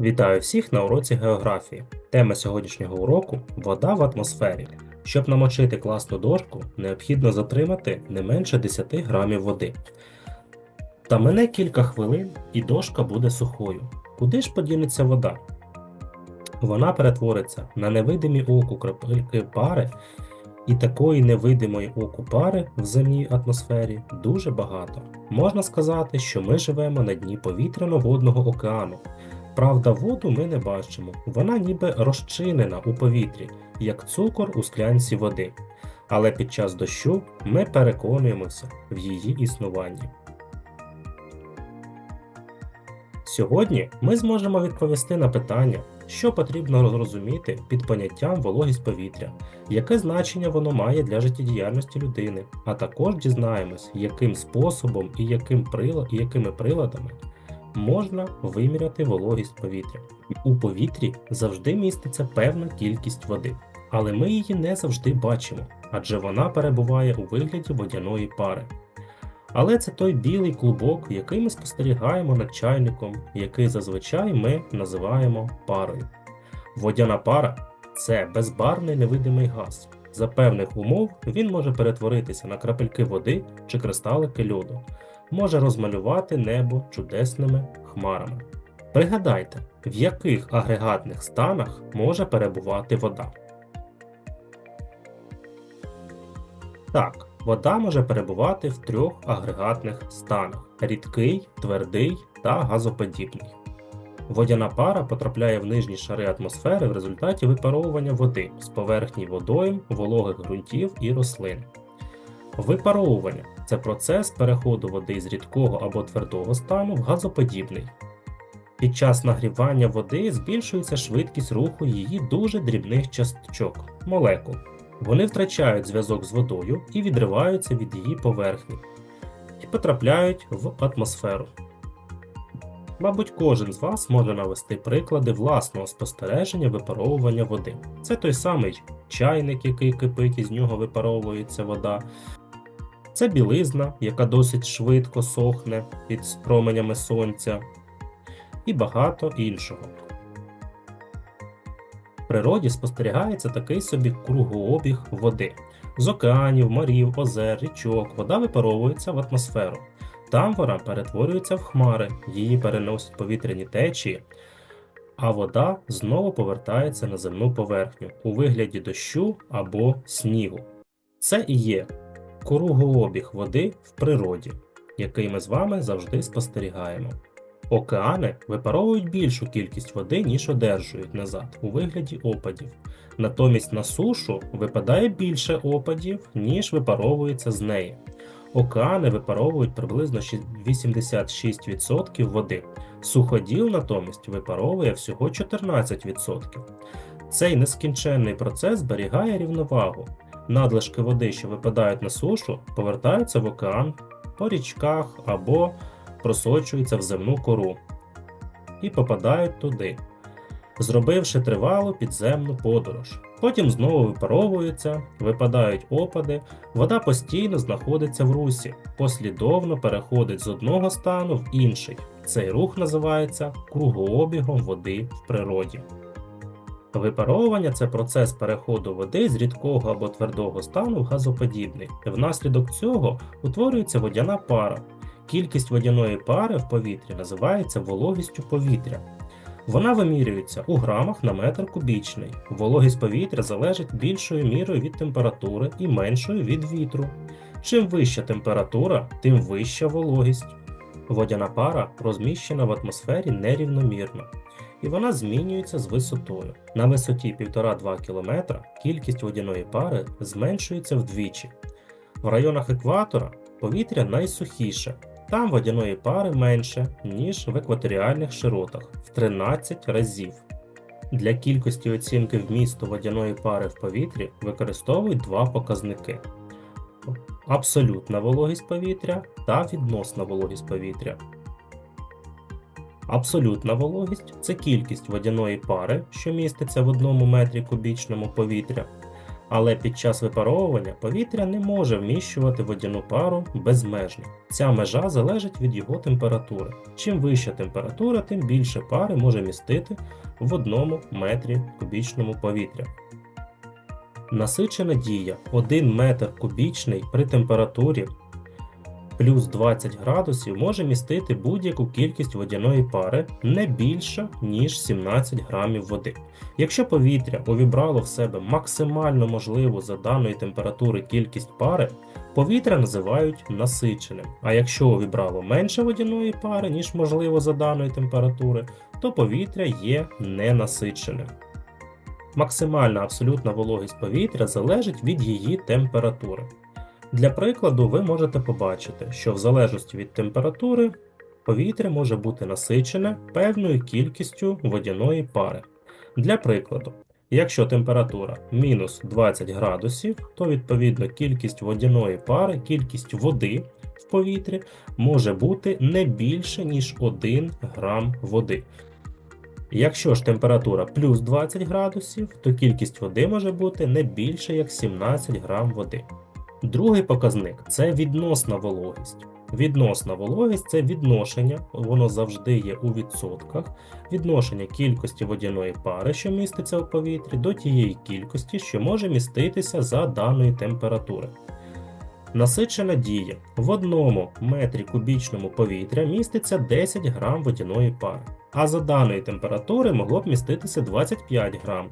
Вітаю всіх на уроці географії. Тема сьогоднішнього уроку вода в атмосфері. Щоб намочити класну дошку, необхідно затримати не менше 10 грамів води. Та мине кілька хвилин і дошка буде сухою. Куди ж подінеться вода? Вона перетвориться на невидимі оку крапельки пари, і такої невидимої оку пари в земній атмосфері дуже багато. Можна сказати, що ми живемо на дні повітряно-водного океану. Правда, воду ми не бачимо, вона ніби розчинена у повітрі, як цукор у склянці води. Але під час дощу ми переконуємося в її існуванні. Сьогодні ми зможемо відповісти на питання, що потрібно зрозуміти під поняттям вологість повітря, яке значення воно має для життєдіяльності людини, а також дізнаємось, яким способом і, яким прила- і якими приладами можна виміряти вологість повітря. У повітрі завжди міститься певна кількість води, але ми її не завжди бачимо, адже вона перебуває у вигляді водяної пари. Але це той білий клубок, який ми спостерігаємо над чайником, який зазвичай ми називаємо парою. Водяна пара це безбарвний невидимий газ. За певних умов він може перетворитися на крапельки води чи кристалики льоду, може розмалювати небо чудесними хмарами. Пригадайте, в яких агрегатних станах може перебувати вода. Так, вода може перебувати в трьох агрегатних станах: рідкий, твердий та газоподібний. Водяна пара потрапляє в нижні шари атмосфери в результаті випаровування води з поверхні водойм, вологих ґрунтів і рослин. Випаровування це процес переходу води з рідкого або твердого стану в газоподібний. Під час нагрівання води збільшується швидкість руху її дуже дрібних часточок молекул. Вони втрачають зв'язок з водою і відриваються від її поверхні і потрапляють в атмосферу. Мабуть, кожен з вас може навести приклади власного спостереження випаровування води. Це той самий чайник, який кипить, і з нього випаровується вода. Це білизна, яка досить швидко сохне під променями сонця, і багато іншого. В природі спостерігається такий собі кругообіг води. З океанів, морів, озер, річок вода випаровується в атмосферу. Там вона перетворюється в хмари, її переносять повітряні течії, а вода знову повертається на земну поверхню у вигляді дощу або снігу. Це і є кругообіг води в природі, який ми з вами завжди спостерігаємо. Океани випаровують більшу кількість води, ніж одержують назад у вигляді опадів. Натомість на сушу випадає більше опадів, ніж випаровується з неї. Океани випаровують приблизно 86% води. Суходіл натомість випаровує всього 14%. Цей нескінченний процес зберігає рівновагу. Надлишки води, що випадають на сушу, повертаються в океан по річках або просочуються в земну кору і попадають туди, зробивши тривалу підземну подорож. Потім знову випаровуються, випадають опади, вода постійно знаходиться в русі, послідовно переходить з одного стану в інший. Цей рух називається кругообігом води в природі. Випаровування це процес переходу води з рідкого або твердого стану в газоподібний. Внаслідок цього утворюється водяна пара. Кількість водяної пари в повітрі називається вологістю повітря. Вона вимірюється у грамах на метр кубічний. Вологість повітря залежить більшою мірою від температури і меншою від вітру. Чим вища температура, тим вища вологість. Водяна пара розміщена в атмосфері нерівномірно, і вона змінюється з висотою. На висоті 1,5-2 км кількість водяної пари зменшується вдвічі. В районах екватора повітря найсухіше, там водяної пари менше, ніж в екваторіальних широтах в 13 разів. Для кількості оцінки вмісту водяної пари в повітрі використовують два показники: абсолютна вологість повітря та відносна вологість повітря. Абсолютна вологість це кількість водяної пари, що міститься в одному метрі кубічному повітря, Але під час випаровування повітря не може вміщувати водяну пару безмежно. Ця межа залежить від його температури. Чим вища температура, тим більше пари може містити в одному метрі кубічному повітря. Насичена дія 1 метр кубічний при температурі плюс 20 градусів може містити будь-яку кількість водяної пари не більше, ніж 17 грамів води. Якщо повітря увібрало в себе максимально можливу за даної температури кількість пари, повітря називають насиченим. А якщо увібрало менше водяної пари, ніж можливо за даної температури, то повітря є ненасиченим. Максимальна абсолютна вологість повітря залежить від її температури. Для прикладу, ви можете побачити, що в залежності від температури повітря може бути насичене певною кількістю водяної пари. Для прикладу, якщо температура мінус 20 градусів, то відповідно кількість водяної пари, кількість води в повітрі може бути не більше, ніж 1 грам води. Якщо ж температура плюс 20 градусів, то кількість води може бути не більше як 17 грам води. Другий показник це відносна вологість. Відносна вологість це відношення, воно завжди є у відсотках, відношення кількості водяної пари, що міститься у повітрі, до тієї кількості, що може міститися за даної температури. Насичена дія. В одному метрі кубічному повітря міститься 10 грам водяної пари, а за даної температури могло б міститися 25 грам.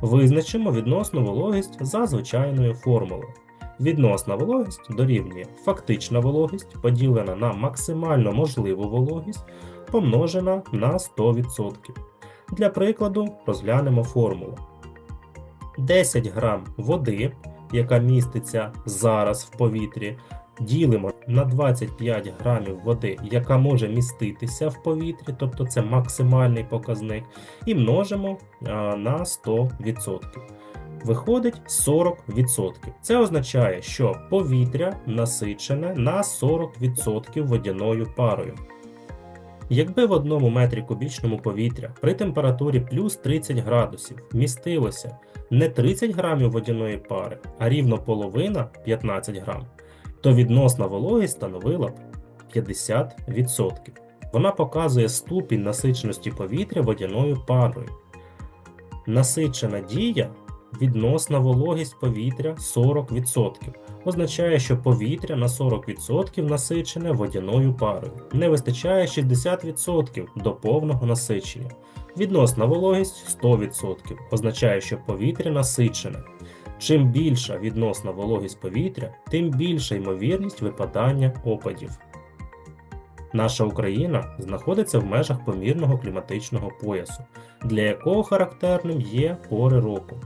Визначимо відносну вологість за звичайною формулою. Відносна вологість дорівнює фактична вологість, поділена на максимально можливу вологість, помножена на 100%. Для прикладу розглянемо формулу. 10 грам води, яка міститься зараз в повітрі, ділимо на 25 грамів води, яка може міститися в повітрі, тобто це максимальний показник, і множимо на 100% виходить 40%. Це означає, що повітря насичене на 40% водяною парою. Якби в одному метрі кубічному повітря при температурі плюс 30 градусів містилося не 30 грамів водяної пари, а рівно половина 15 грам, то відносна вологість становила б 50%. Вона показує ступінь насиченості повітря водяною парою. Насичена дія відносна вологість повітря 40%. Означає, що повітря на 40% насичене водяною парою. Не вистачає 60% до повного насичення. Відносна вологість 100%. Означає, що повітря насичене. Чим більша відносна вологість повітря, тим більша ймовірність випадання опадів. Наша Україна знаходиться в межах помірного кліматичного поясу, для якого характерним є пори року.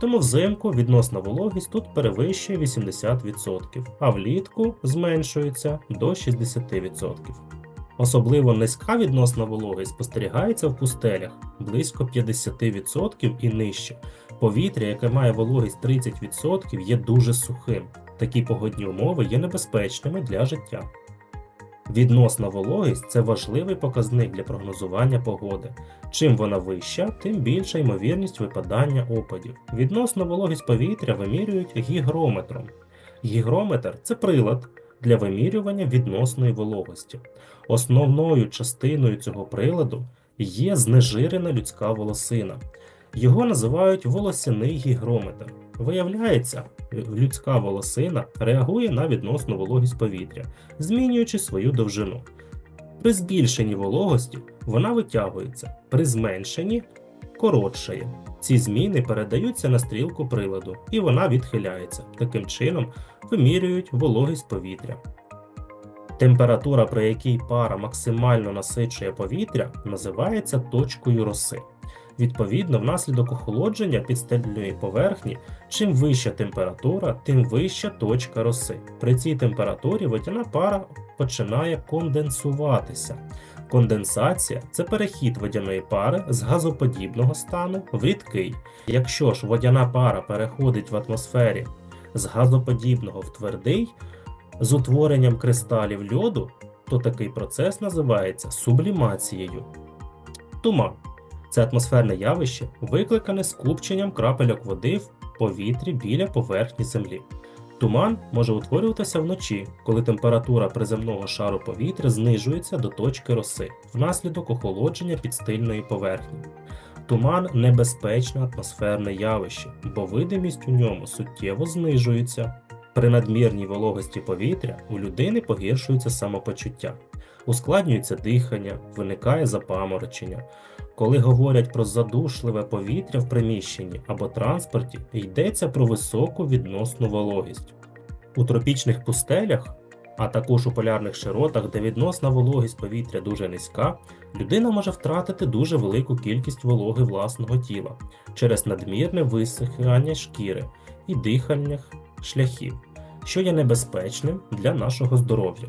Тому взимку відносна вологість тут перевищує 80%, а влітку зменшується до 60%. Особливо низька відносна вологість спостерігається в пустелях близько 50% і нижче. Повітря, яке має вологість 30%, є дуже сухим. Такі погодні умови є небезпечними для життя. Відносна вологість це важливий показник для прогнозування погоди. Чим вона вища, тим більша ймовірність випадання опадів. Відносну вологість повітря вимірюють гігрометром. Гігрометр це прилад для вимірювання відносної вологості. Основною частиною цього приладу є знежирена людська волосина. Його називають волосяний гігрометр. Виявляється, людська волосина реагує на відносну вологість повітря, змінюючи свою довжину. При збільшенні вологості вона витягується, при зменшенні коротшає. Ці зміни передаються на стрілку приладу, і вона відхиляється. Таким чином вимірюють вологість повітря. Температура, при якій пара максимально насичує повітря, називається точкою роси. Відповідно, внаслідок охолодження підстельної поверхні, чим вища температура, тим вища точка роси. При цій температурі водяна пара починає конденсуватися. Конденсація це перехід водяної пари з газоподібного стану в рідкий. Якщо ж водяна пара переходить в атмосфері з газоподібного в твердий, з утворенням кристалів льоду, то такий процес називається сублімацією. Туман це атмосферне явище, викликане скупченням крапельок води в повітрі біля поверхні Землі. Туман може утворюватися вночі, коли температура приземного шару повітря знижується до точки роси внаслідок охолодження підстильної поверхні. Туман небезпечне атмосферне явище, бо видимість у ньому суттєво знижується. При надмірній вологості повітря у людини погіршується самопочуття, ускладнюється дихання, виникає запаморочення. Коли говорять про задушливе повітря в приміщенні або транспорті, йдеться про високу відносну вологість. У тропічних пустелях, а також у полярних широтах, де відносна вологість повітря дуже низька, людина може втратити дуже велику кількість вологи власного тіла через надмірне висихання шкіри і дихальних шляхів, що є небезпечним для нашого здоров'я.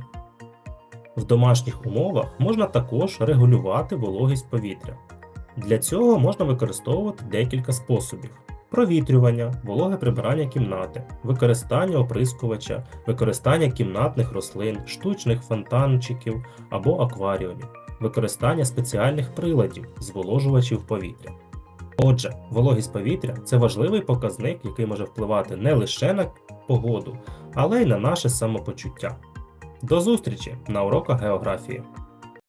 В домашніх умовах можна також регулювати вологість повітря. Для цього можна використовувати декілька способів: провітрювання, вологе прибирання кімнати, використання оприскувача, використання кімнатних рослин, штучних фонтанчиків або акваріумів, використання спеціальних приладів, зволожувачів повітря. Отже, вологість повітря це важливий показник, який може впливати не лише на погоду, але й на наше самопочуття. До зустрічі на уроках географії!